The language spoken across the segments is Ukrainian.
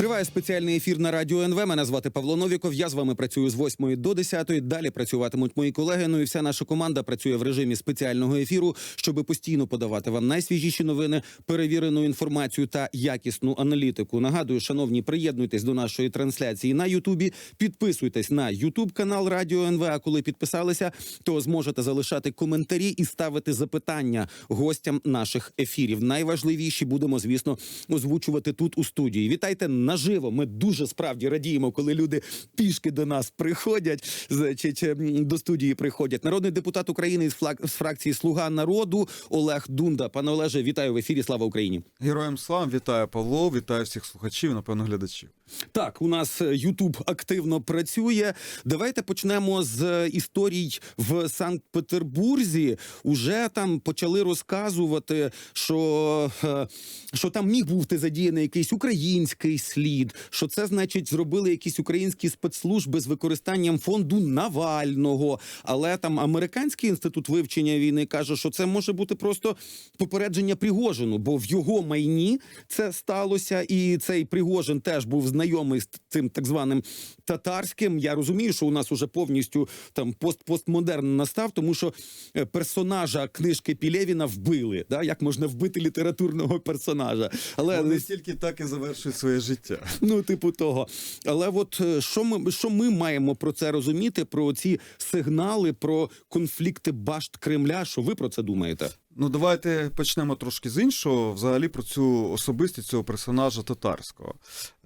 Триває спеціальний ефір на радіо НВ. Мене звати Павло Новіков. Я з вами працюю з 8 до 10. Далі працюватимуть мої колеги. Ну і вся наша команда працює в режимі спеціального ефіру, щоб постійно подавати вам найсвіжіші новини, перевірену інформацію та якісну аналітику. Нагадую, шановні, приєднуйтесь до нашої трансляції на Ютубі. Підписуйтесь на Ютуб канал Радіо НВ. А коли підписалися, то зможете залишати коментарі і ставити запитання гостям наших ефірів. Найважливіші будемо, звісно, озвучувати тут у студії. Вітайте наживо. Ми дуже справді радіємо, коли люди пішки до нас приходять з- чи, чи до студії приходять. Народний депутат України з фракції Слуга народу Олег Дунда. Пане Олеже, вітаю в ефірі. Слава Україні. Героям слава, вітаю Павло, вітаю всіх слухачів, напевно, глядачів. Так, у нас Ютуб активно працює. Давайте почнемо з е, історій в Санкт-Петербурзі. Уже там почали розказувати, що, е, що там міг бути задіяний якийсь український слід, що це значить зробили якісь українські спецслужби з використанням фонду Навального. Але там американський інститут вивчення війни каже, що це може бути просто попередження Пригожину, бо в його майні це сталося, і цей Пригожин теж був знайомий з цим так званим татарським. Я розумію, що у нас уже повністю там пост постмодерн настав, тому що е, персонажа книжки Пілєвіна вбили. Да? Як можна вбити літературного персонажа? Але Вони тільки так і завершують своє життя. Ну, типу того. Але от е, що ми, що ми маємо про це розуміти, про ці сигнали, про конфлікти башт Кремля? Що ви про це думаєте? Ну, давайте почнемо трошки з іншого. Взагалі про цю особистість цього персонажа татарського.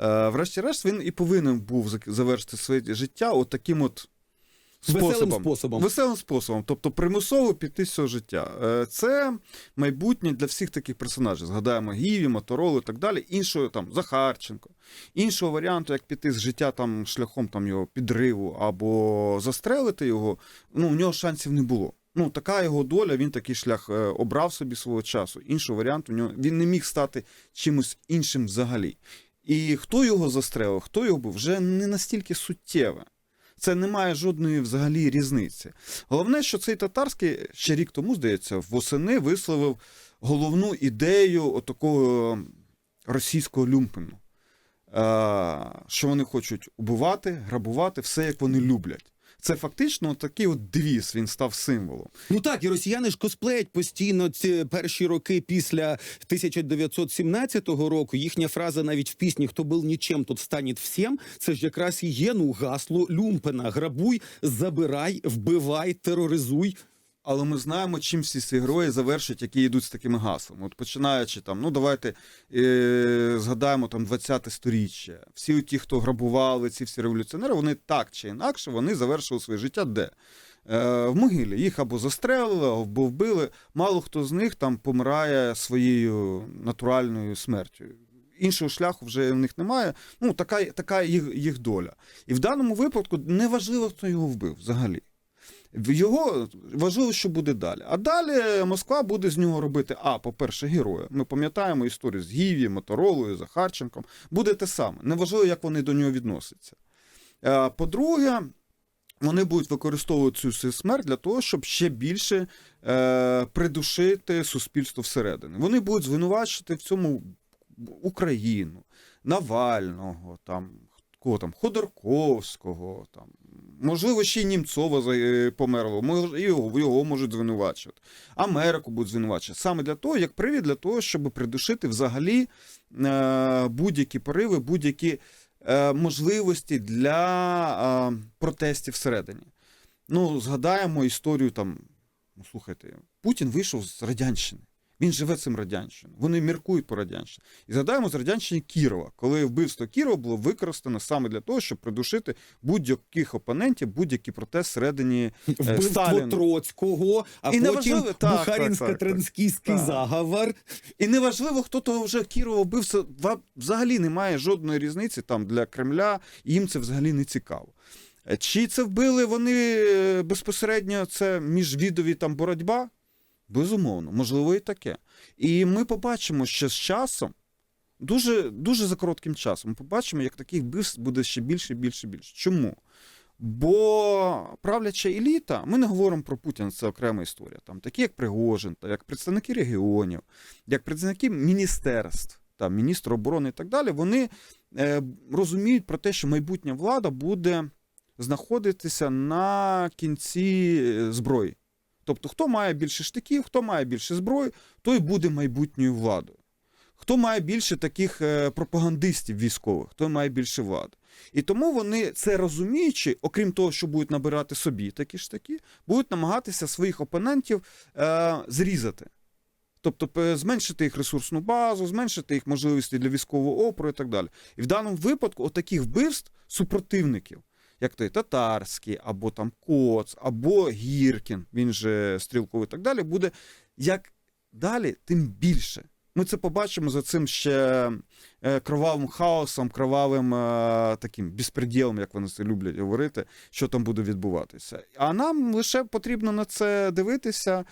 Е, врешті-решт, він і повинен був завершити своє життя от таким от Веселим способом. способом. Веселим способом, тобто примусово піти з цього життя. Е, Це майбутнє для всіх таких персонажів. Згадаємо Гіві, Моторолу і так далі. Іншого там Захарченко. Іншого варіанту, як піти з життя там шляхом там його підриву або застрелити його, ну у нього шансів не було. Ну, така його доля, він такий шлях е, обрав собі свого часу. Іншого варіанту у нього він не міг стати чимось іншим взагалі. І хто його застрелив, хто його був, вже не настільки суттєве. Це не має жодної взагалі різниці. Головне, що цей татарський ще рік тому, здається, восени висловив головну ідею такого російського люмпену. Е, Що вони хочуть убивати, грабувати, все як вони люблять. Це фактично такий от девіз, він став символом. Ну так, і росіяни ж косплеять постійно ці перші роки після 1917 року. Їхня фраза навіть в пісні Хто був нічим, тот станет всім. Це ж якраз і є ну гасло Люмпена: грабуй, забирай, вбивай, тероризуй. Але ми знаємо, чим всі ці герої завершать, які йдуть з такими гаслами. От починаючи там, ну давайте е, згадаємо там 20-те сторіччя. Всі ті, хто грабували, ці всі революціонери, вони так чи інакше вони завершили своє життя де? Е, в могилі. Їх або застрелили, або вбили. Мало хто з них там помирає своєю натуральною смертю. Іншого шляху вже в них немає. Ну, така, така їх, їх доля. І в даному випадку неважливо, хто його вбив взагалі. Його важливо, що буде далі. А далі Москва буде з нього робити, а, по-перше, героя. Ми пам'ятаємо історію з Гіві, Моторолою, Захарченком. Буде те саме. Неважливо, як вони до нього відносяться. Е, По-друге, вони будуть використовувати цю смерть для того, щоб ще більше е, придушити суспільство всередині. Вони будуть звинувачувати в цьому Україну, Навального, там, кого там, Ходорковського, там, можливо, ще й Німцова е, померло, мож- його, його можуть звинувачувати. Америку будуть звинувачувати. Саме для того, як привід для того, щоб придушити взагалі е, будь-які пориви, будь-які е, можливості для е, протестів всередині. Ну, згадаємо історію там. Ну, слухайте, Путін вийшов з Радянщини. Він живе цим радянщиною. Вони міркують по радянщині. І згадаємо з радянщини Кірова, коли вбивство Кірова було використано саме для того, щоб придушити будь-яких опонентів, будь-який протест всередині е, Вбивство Сталіна. Троцького, а І потім Бухарінсько-транськійський так. заговор. І неважливо, хто того вже Кірова вбив, це взагалі немає жодної різниці там для Кремля, їм це взагалі не цікаво. Е, Чи це вбили вони е, безпосередньо це міжвідові там боротьба? Безумовно, можливо, і таке. І ми побачимо, що з часом, дуже, дуже за коротким часом, ми побачимо, як таких вбивств буде ще більше, більше, більше. Чому? Бо правляча еліта, ми не говоримо про Путіна, це окрема історія. Там такі, як Пригожин, та як представники регіонів, як представники міністерств, там міністр оборони і так далі, вони е, розуміють про те, що майбутня влада буде знаходитися на кінці е, зброї. Тобто, хто має більше штиків, хто має більше зброї, той буде майбутньою владою. Хто має більше таких е, пропагандистів військових, той має більше влади. І тому вони це розуміючи, окрім того, що будуть набирати собі такі ж такі, будуть намагатися своїх опонентів е, зрізати. Тобто зменшити їх ресурсну базу, зменшити їх можливості для військового опору і так далі. І в даному випадку отаких вбивств супротивників, як той татарський, або там Коц, або Гіркін, він же стрілковий і так далі, буде як далі, тим більше. Ми це побачимо за цим ще е, кровавим хаосом, кровавим е, таким безпреділом, як вони це люблять говорити, що там буде відбуватися. А нам лише потрібно на це дивитися,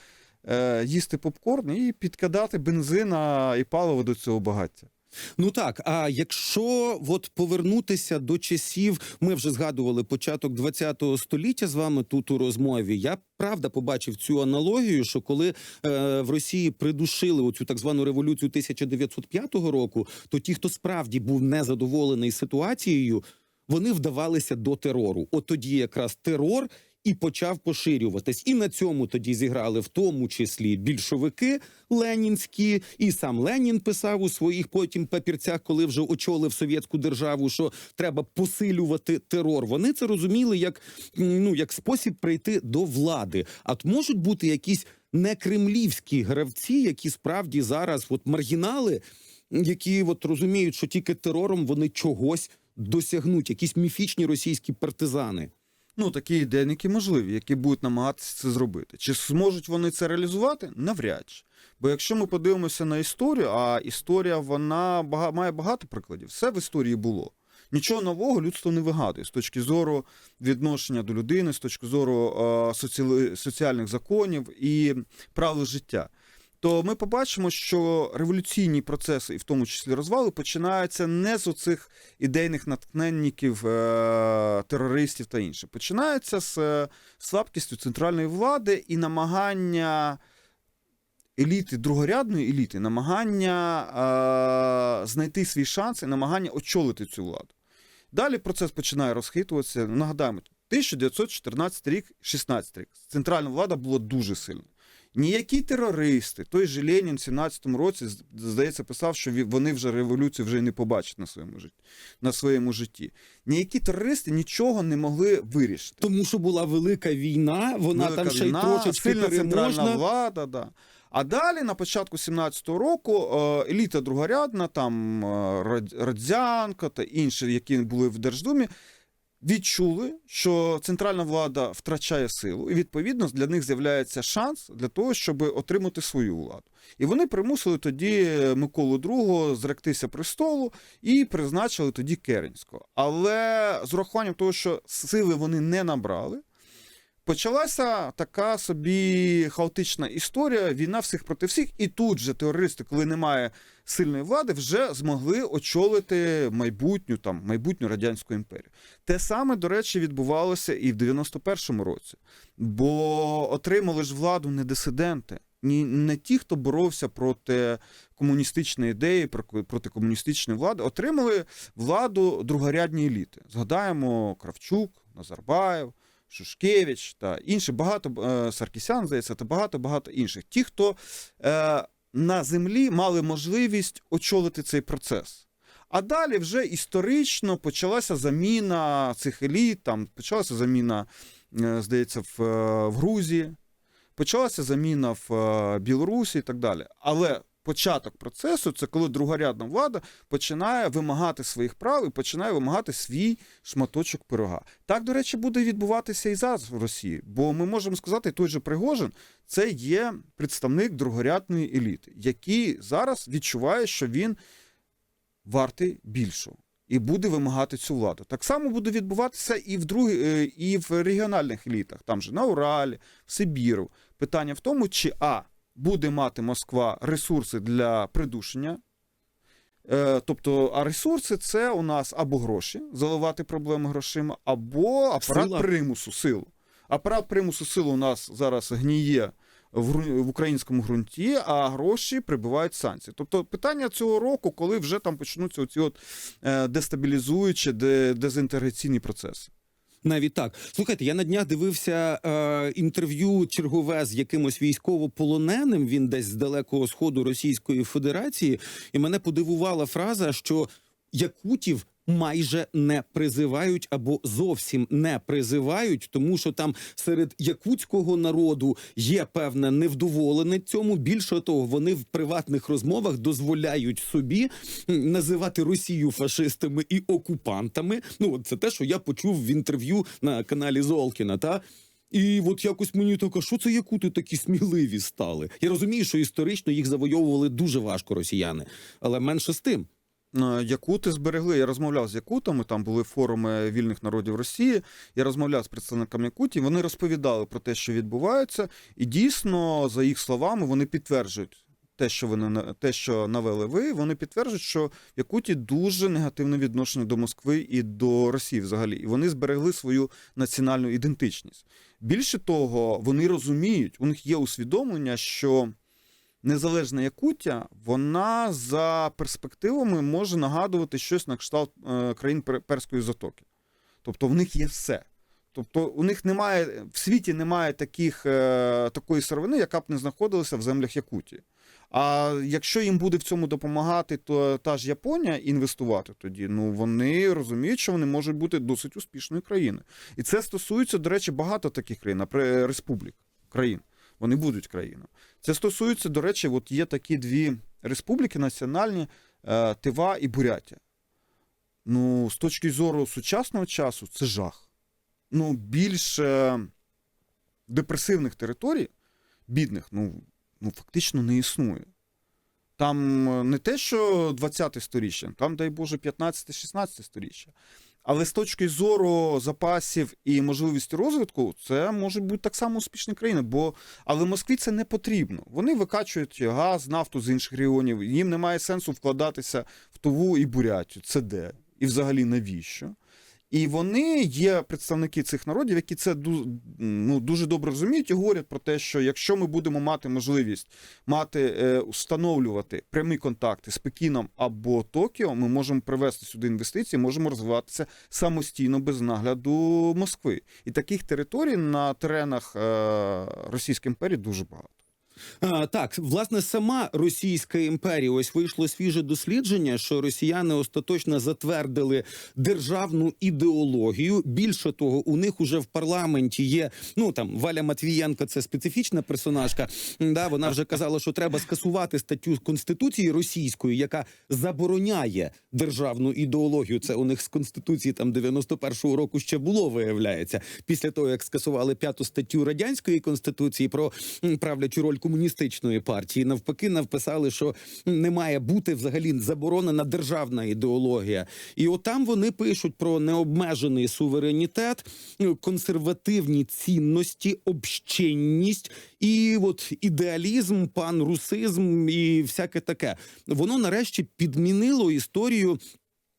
е, їсти попкорн і підкидати бензина і паливо до цього багаття. Ну так, а якщо от повернутися до часів, ми вже згадували початок 20-го століття з вами тут у розмові. Я правда побачив цю аналогію, що коли е, в Росії придушили оцю так звану революцію 1905 року, то ті, хто справді був незадоволений ситуацією, вони вдавалися до терору. От тоді якраз терор. І почав поширюватись, і на цьому тоді зіграли в тому числі більшовики ленінські, і сам Ленін писав у своїх потім папірцях, коли вже очолив совєтську державу, що треба посилювати терор. Вони це розуміли як ну як спосіб прийти до влади. А можуть бути якісь некремлівські гравці, які справді зараз, от маргінали, які от розуміють, що тільки терором вони чогось досягнуть, якісь міфічні російські партизани. Ну, такі ідейники можливі, які будуть намагатися це зробити. Чи зможуть вони це реалізувати? Навряд чи. Бо якщо ми подивимося на історію, а історія вона бага- має багато прикладів, все в історії було. Нічого нового людство не вигадує з точки зору відношення до людини, з точки зору е, соціальних законів і правил життя. То ми побачимо, що революційні процеси, і в тому числі розвали, починаються не з оцих ідейних натхненників, е, терористів та інше. Починаються з е, слабкістю центральної влади і намагання еліти, другорядної еліти, намагання е, знайти свій шанс і намагання очолити цю владу. Далі процес починає розхитуватися. Нагадаємо, 1914 рік, 16 рік. Центральна влада була дуже сильна. Ніякі терористи, той же Ленін в 17-му році, здається, писав, що вони вже революцію вже не побачать на своєму житті. На своєму житті. Ніякі терористи нічого не могли вирішити. Тому що була велика війна, вона Велика там ще й трошечки сильна центральна влада. Да. А далі, на початку 17-го року, е, еліта другорядна, там е, Рад- Радзянко та інші, які були в Держдумі, відчули, що центральна влада втрачає силу, і відповідно для них з'являється шанс для того, щоб отримати свою владу. І вони примусили тоді Миколу II зректися престолу і призначили тоді Керенського. Але з урахуванням того, що сили вони не набрали. Почалася така собі хаотична історія, війна всіх проти всіх, і тут же терористи, коли немає сильної влади, вже змогли очолити майбутню там майбутню радянську імперію. Те саме, до речі, відбувалося і в 91-му році, бо отримали ж владу не дисиденти, ні не ті, хто боровся проти комуністичної ідеї, про- проти комуністичної влади, отримали владу другорядні еліти. Згадаємо Кравчук, Назарбаєв. Шушкевич та інші багато е, Саркісян, здається, та багато багато інших. Ті, хто е, на землі мали можливість очолити цей процес. А далі вже історично почалася заміна цих еліт, там почалася заміна, е, здається, в, е, в Грузії, почалася заміна в Білорусі і так далі. Але початок процесу це коли другорядна влада починає вимагати своїх прав і починає вимагати свій шматочок пирога. Так, до речі, буде відбуватися і зараз в Росії, бо ми можемо сказати, той же Пригожин це є представник другорядної еліти, який зараз відчуває, що він вартий більшого. І буде вимагати цю владу. Так само буде відбуватися і в друг... е, і в регіональних елітах, там же на Уралі, в Сибіру. Питання в тому, чи А буде мати Москва ресурси для придушення. Е, тобто, а ресурси це у нас або гроші, заливати проблеми грошима, або апарат Сила. примусу, силу. Апарат примусу силу у нас зараз гніє в, в українському ґрунті, а гроші прибувають з санкцій. Тобто питання цього року, коли вже там почнуться оці от е, дестабілізуючі, де, дезінтеграційні процеси. Навіть так. Слухайте, я на днях дивився е, інтерв'ю чергове з якимось військовополоненим. Він десь з далекого сходу Російської Федерації, і мене подивувала фраза, що якутів. Майже не призивають або зовсім не призивають, тому що там серед якутського народу є певне невдоволене цьому. Більше того, вони в приватних розмовах дозволяють собі називати Росію фашистами і окупантами. Ну це те, що я почув в інтерв'ю на каналі Золкіна. Та і от якось мені так, а що це якути такі сміливі стали? Я розумію, що історично їх завойовували дуже важко росіяни, але менше з тим. Е, Якути зберегли. Я розмовляв з якутами, там були форуми вільних народів Росії. Я розмовляв з представниками Якутії. Вони розповідали про те, що відбувається, і дійсно, за їх словами, вони підтверджують. Те, що вони те, що навели ви, вони підтверджують, що в Якуті дуже негативне відношення до Москви і до Росії взагалі. І вони зберегли свою національну ідентичність. Більше того, вони розуміють, у них є усвідомлення, що незалежна Якутія, вона за перспективами може нагадувати щось на кшталт е, країн Перської затоки. Тобто в них є все. Тобто у них немає в світі немає таких, е, такої сировини, яка б не знаходилася в землях Якутії. А якщо їм буде в цьому допомагати, то та ж Японія інвестувати тоді, ну вони розуміють, що вони можуть бути досить успішною країною. І це стосується, до речі, багато таких країн, республік країн. Вони будуть країною. Це стосується, до речі, от є такі дві республіки національні е, Тива і Бурятія. Ну, з точки зору сучасного часу, це жах. Ну, більш е, депресивних територій, бідних, ну, ну фактично не існує. Там е, не те, що 20-те сторіччя, там, дай Боже, 15-16 сторіччя. Але з точки зору запасів і можливості розвитку, це може бути так само успішна країна. Бо але Москві це не потрібно. Вони викачують газ, нафту з інших регіонів. Їм немає сенсу вкладатися в Туву і бурятю. Це де? І взагалі навіщо? І вони є представники цих народів, які це ну, дуже добре розуміють і говорять про те, що якщо ми будемо мати можливість мати е, встановлювати прямі контакти з Пекіном або Токіо, ми можемо привести сюди інвестиції, можемо розвиватися самостійно без нагляду Москви. І таких територій на теренах е, Російської імперії дуже багато. А, так, власне, сама Російська імперія, ось вийшло свіже дослідження, що росіяни остаточно затвердили державну ідеологію. Більше того, у них уже в парламенті є. Ну там Валя Матвієнко, це специфічна персонажка. Да, вона вже казала, що треба скасувати статтю конституції російської, яка забороняє державну ідеологію. Це у них з конституції там 91-го року ще було, виявляється. Після того як скасували п'яту статтю радянської конституції про правлячу роль комуністичної партії, навпаки, навписали, що не має бути взагалі заборонена державна ідеологія. І отам вони пишуть про необмежений суверенітет, консервативні цінності, общенність і от ідеалізм, панрусизм і всяке таке. Воно нарешті підмінило історію.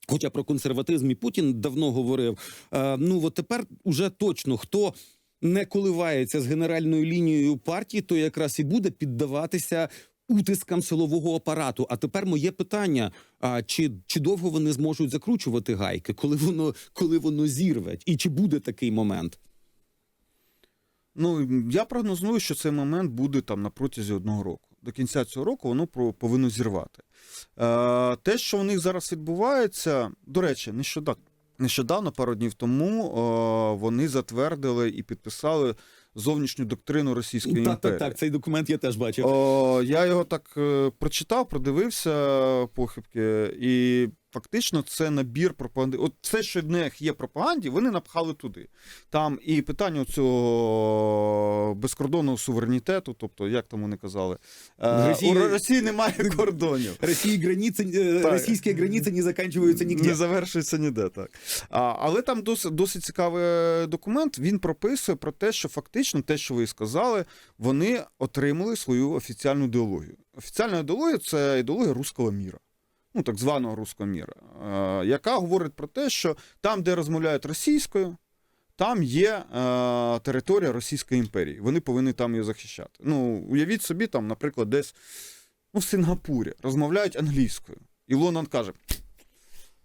Хоча про консерватизм і Путін давно говорив. Е, ну от тепер уже точно хто не коливається з генеральною лінією партії, то якраз і буде піддаватися утискам силового апарату. А тепер моє питання: а чи, чи довго вони зможуть закручувати гайки, коли воно коли воно зірве? І чи буде такий момент? Ну, я прогнозую, що цей момент буде там на протязі одного року. До кінця цього року воно про- повинно зірвати. Е, те, що у них зараз відбувається, до речі, нещодавно, нещодавно пару днів тому, вони затвердили і підписали зовнішню доктрину Російської Так, імперії. так, так. Цей документ я теж бачив. О, я його так е, прочитав, продивився похибки, і фактично це набір пропаганди. От все, що в них є пропаганді, вони напхали туди. Там і питання цього безкордонного суверенітету, тобто, як там вони казали, е, Росії- у Росії немає кордонів. Росії границі, е, російські границі не закінчуються Не нігде. завершується ніде, так. А, але там досить, досить цікавий документ. Він прописує про те, що фактично те, що ви сказали, вони отримали свою офіціальну ідеологію. Офіціальна ідеологія це ідеологія руського міра. Ну, так званого руського міра, е, яка говорить про те, що там, де розмовляють російською, там є е, територія Російської імперії. Вони повинні там її захищати. Ну, уявіть собі, там, наприклад, десь ну, в Сингапурі розмовляють англійською. І Лондон каже: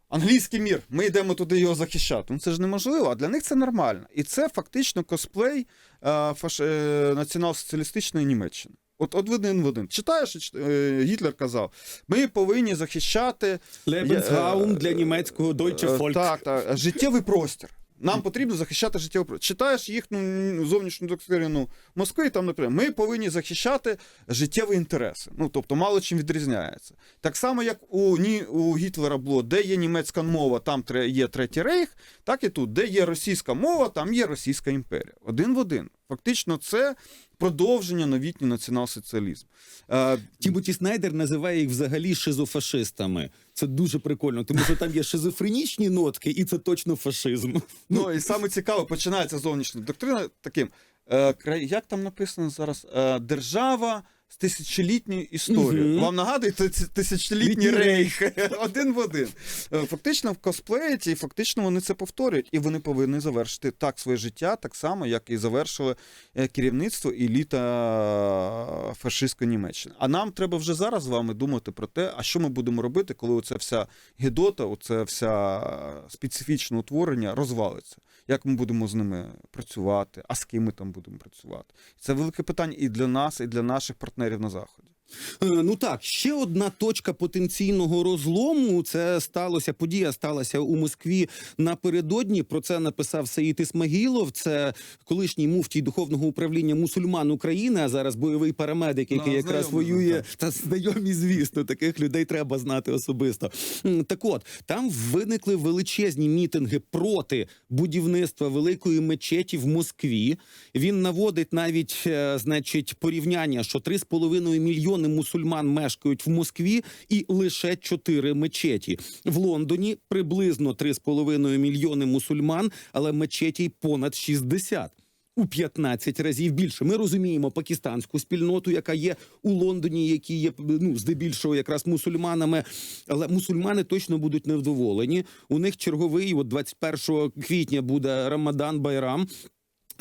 Англійський мір, ми йдемо туди його захищати. Ну це ж неможливо, а для них це нормально. І це фактично косплей е, фаш... е, націонал-соціалістичної Німеччини. От от один в один. Читаєш, е, Гітлер казав: ми повинні захищати Лебенсгаум Е, для німецького Deutsche Е, Volk. Так, так, життєвий простір. Нам потрібно захищати життєвий простір. Читаєш їхню зовнішню доктрину Москви, там, наприклад, ми повинні захищати життєві інтереси. Ну, тобто, мало чим відрізняється. Так само, як у, ні, у Гітлера було, де є німецька мова, там тре- є Третій Рейх, так і тут, де є російська мова, там є Російська імперія. Один в один. Фактично, це продовження новітній націонал-соціалізм. Е, Тімоті Снайдер називає їх взагалі шизофашистами. Це дуже прикольно, тому що там є шизофренічні нотки, і це точно фашизм. Ну і саме цікаве, починається зовнішня доктрина таким. Е, як там написано зараз? Е, держава з тисячолітньою історією. Мгм. Вам нагадує ти- ці- тисячолітній рейх. один в один. Е, Фактично в косплеїті, і фактично вони це повторюють, і вони повинні завершити так своє життя, так само, як і завершили е, керівництво і еліта фашистської Німеччини. А нам треба вже зараз з вами думати про те, а що ми будемо робити, коли оця вся гідота, оце вся специфічне утворення розвалиться. Як ми будемо з ними працювати, а з ким ми там будемо працювати? Це велике питання і для нас, і для наших партнерів на заході. Е, Ну так, ще одна точка потенційного розлому. Це сталося. Подія сталася у Москві напередодні. Про це написав Саїд Ісмагілов. Це колишній муфтій духовного управління мусульман України, а зараз бойовий парамедик, який Ну, якраз знайомий, воює. так. Та знайомі, звісно, таких людей треба знати особисто. Так от там виникли величезні мітинги проти будівництва великої мечеті в Москві. Він наводить навіть, е, значить, порівняння, що 3,5 мільйони мусульман мешкають в Москві і лише 4 мечеті. В Лондоні приблизно 3,5 мільйони мусульман, але мечетій понад 60 у 15 разів більше. Ми розуміємо пакистанську спільноту, яка є у Лондоні, які є ну здебільшого якраз мусульманами. Але мусульмани точно будуть невдоволені. У них черговий, от 21 квітня буде Рамадан Байрам.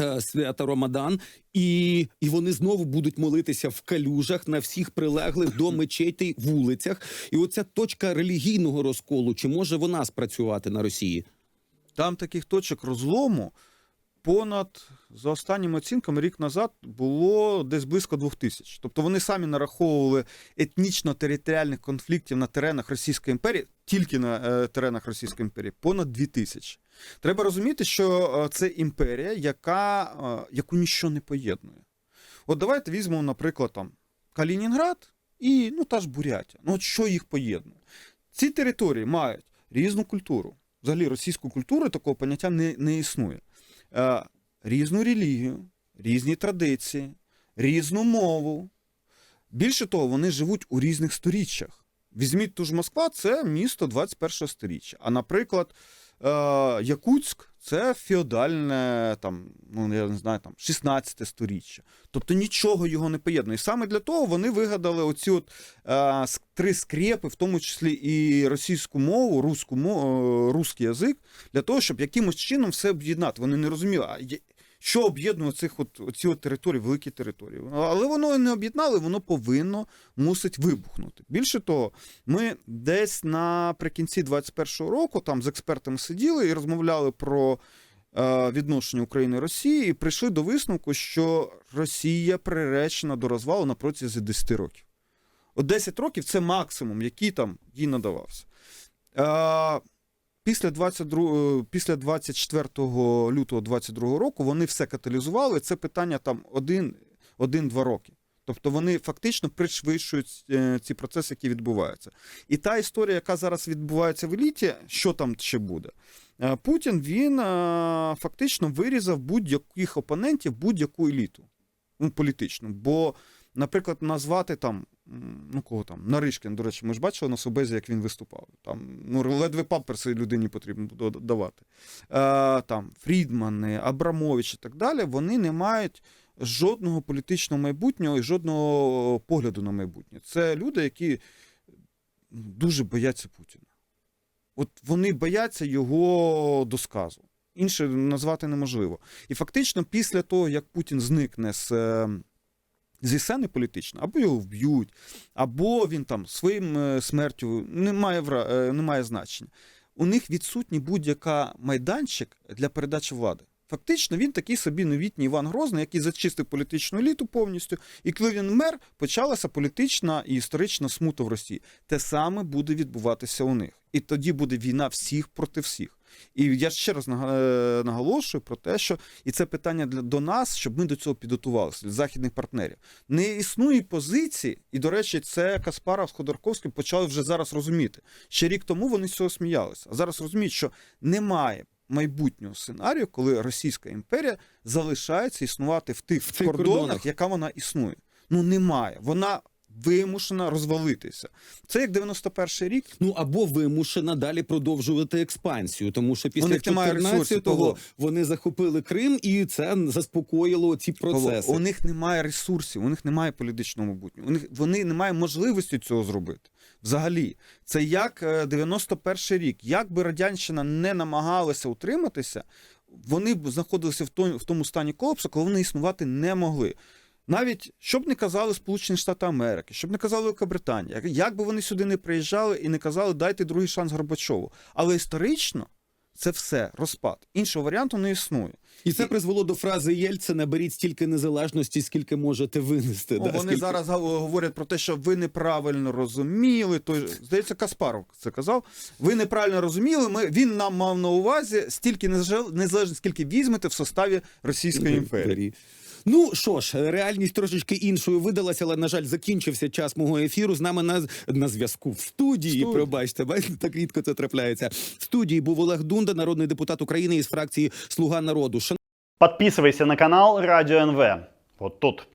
Е, Свята Ромадан, і, і вони знову будуть молитися в калюжах на всіх прилеглих до мечетей вулицях. І оця точка релігійного розколу, чи може вона спрацювати на Росії? Там таких точок розлому понад, за останніми оцінками, рік назад було десь близько двох тисяч. Тобто вони самі нараховували етнічно-територіальних конфліктів на теренах Російської імперії, тільки на е, теренах Російської імперії, понад дві тисячі. Треба розуміти, що е, це імперія, яка, е, яку ніщо не поєднує. От давайте візьмемо, наприклад, там Калінінград і ну, та ж Бурятія. Ну, от що їх поєднує? Ці території мають різну культуру. Взагалі російську культуру такого поняття не, не існує. Е, різну релігію, різні традиції, різну мову. Більше того, вони живуть у різних сторіччях. Візьміть ту ж Москва, це місто 21 сторіччя. А, наприклад, Якутськ це феодальне, там, ну я не знаю, там 16 сторіччя. Тобто нічого його не поєднує. І саме для того вони вигадали оці от, е, три скрепи, в тому числі і російську мову, руську мову, русський язик, для того, щоб якимось чином все об'єднати. Вони не розуміли, а що об'єднує цих от, оці от території, великі території. Але воно не об'єднали, воно повинно мусить вибухнути. Більше того, ми десь наприкінці 21-го року там з експертами сиділи і розмовляли про е, відношення України Росії, і прийшли до висновку, що Росія приречена до розвалу на протязі 10 років. От 10 років це максимум, який там їй надавався. Е, Після 22, після 24 лютого 22 року вони все каталізували. Це питання там один- один-два роки. Тобто вони фактично пришвидшують е, ці процеси, які відбуваються. І та історія, яка зараз відбувається в еліті, що там ще буде? Е, Путін він е, фактично вирізав будь-яких опонентів, будь-яку еліту ну, політичну. Бо, наприклад, назвати там, ну кого там, Наришкін, до речі, ми ж бачили на Собезі, як він виступав. Там, ну, ледве памперси людині потрібно давати. Е, там, Фрідмани, Абрамович і так далі, вони не мають жодного політичного майбутнього і жодного погляду на майбутнє. Це люди, які ну, дуже бояться Путіна. От вони бояться його досказу. інше назвати неможливо. І фактично, після того, як Путін зникне з. Зі сцени політично, або його вб'ють, або він там своїм е, смертю не має, е, не має значення. У них відсутній будь-яка майданчик для передачі влади. Фактично, він такий собі новітній Іван Грозний, який зачистив політичну еліту повністю. І коли він мер, почалася політична і історична смута в Росії. Те саме буде відбуватися у них. І тоді буде війна всіх проти всіх. І я ще раз е, наголошую про те, що і це питання для до нас, щоб ми до цього підготувалися, для західних партнерів. Не існує позиції, і до речі, це Каспаров з Ходорковським почали вже зараз розуміти. Ще рік тому вони з цього сміялися. А зараз розуміють, що немає майбутнього сценарію, коли Російська імперія залишається існувати в тих В цих кордонах, кордонах. яка вона існує. Ну немає. Вона вимушена розвалитися. Це як 91-й рік. Ну або вимушена далі продовжувати експансію, тому що після них немає ресурсів, 14-го вони захопили Крим, і це заспокоїло ці процеси. У них немає ресурсів, у них немає політичного майбутнього. У них вони не мають можливості цього зробити. Взагалі, це як е, 91 рік. Як би радянщина не намагалася утриматися, вони б знаходилися в тому стані колапсу, коли вони існувати не могли. Навіть що б не казали Сполучені Штати Америки, що б не казали Великобританія, як, би вони сюди не приїжджали і не казали, дайте другий шанс Горбачову. Але історично це все розпад. Іншого варіанту не існує. І це призвело до фрази Єльцина «беріть стільки незалежності, скільки можете винести. О, да, вони скільки... зараз говорять про те, що ви неправильно розуміли. Той здається, Каспаров це казав. Ви неправильно розуміли. Ми він нам мав на увазі стільки незалежно, незалежно скільки візьмете в составі Російської імперії. Ну що ж, реальність трошечки іншою видалася, але на жаль, закінчився час мого ефіру. З нами на, на зв'язку в студії. Студ. Пробачте, бачите, так рідко це трапляється. В студії був Олег Дунда, народний депутат України із фракції Слуга народу. Подписывайся на канал Радио НВ. Вот тут.